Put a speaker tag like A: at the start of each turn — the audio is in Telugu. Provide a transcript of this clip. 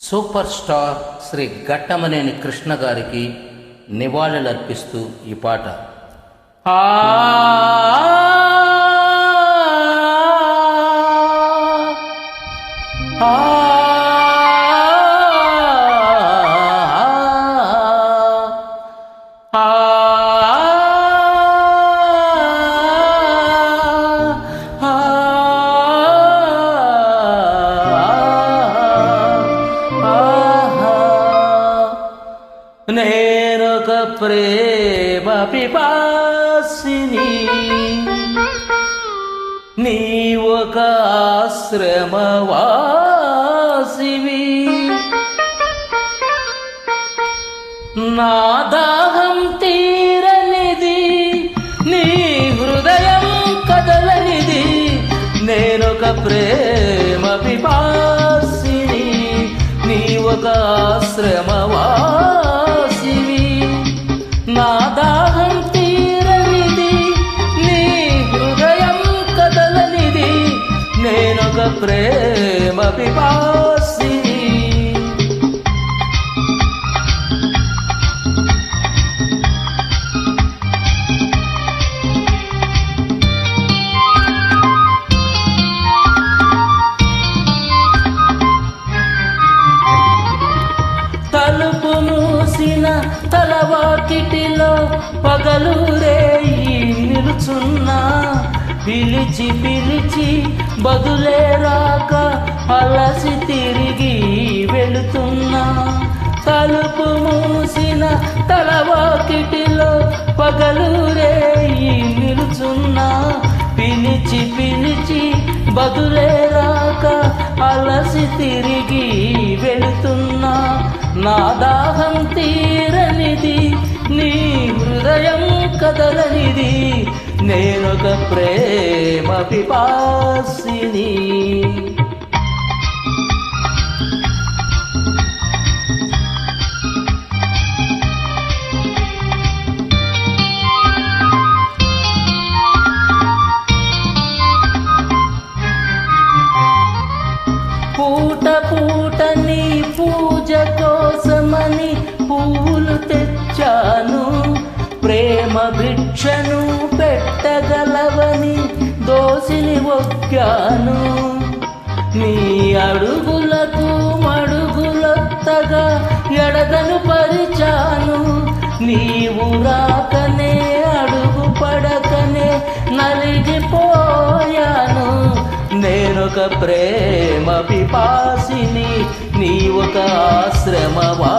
A: సూపర్ స్టార్ శ్రీ ఘట్టమనేని కృష్ణ గారికి నివాళులర్పిస్తూ ఈ పాట. ఆ నేనొక ప్రేమ పిపాసిని. నీ ఒక ఆశ్రమవాసివి. నా దాహం తీరనిది నీ హృదయం కదలనిది. నేనొక ప్రేమ పిపాసిని నీ ఒక ఆశ్రమ తలవాకిటిలో పగలురే నిలుచున్నా. పిలిచి పిలిచి బదులే రాక అలసి తిరిగి వెళుతున్నా. తలుపు మూసిన తలవాకిటిలో పగలు నిలుచున్నా. పిలిచి పిలిచి బదులే తిరిగి వెళుతున్నా నా దాహం తీరనిది నీ హృదయం కదలనిది. నేనొక ప్రేమ పిపాసిని. పూజ కోసమని పువ్వులు తెచ్చాను. ప్రేమ భిక్షను పెట్టగలవని దోసిని ఒక్కాను. నీ అడుగులకు మడుగులొత్తగా ఎడదను పరిచాను. నీవు రాకనే అడుగు పడకనే నలిగిపోయాను. నేనొక ప్రేమ పిపాసిని నీ ఒక ఆశ్రమవా?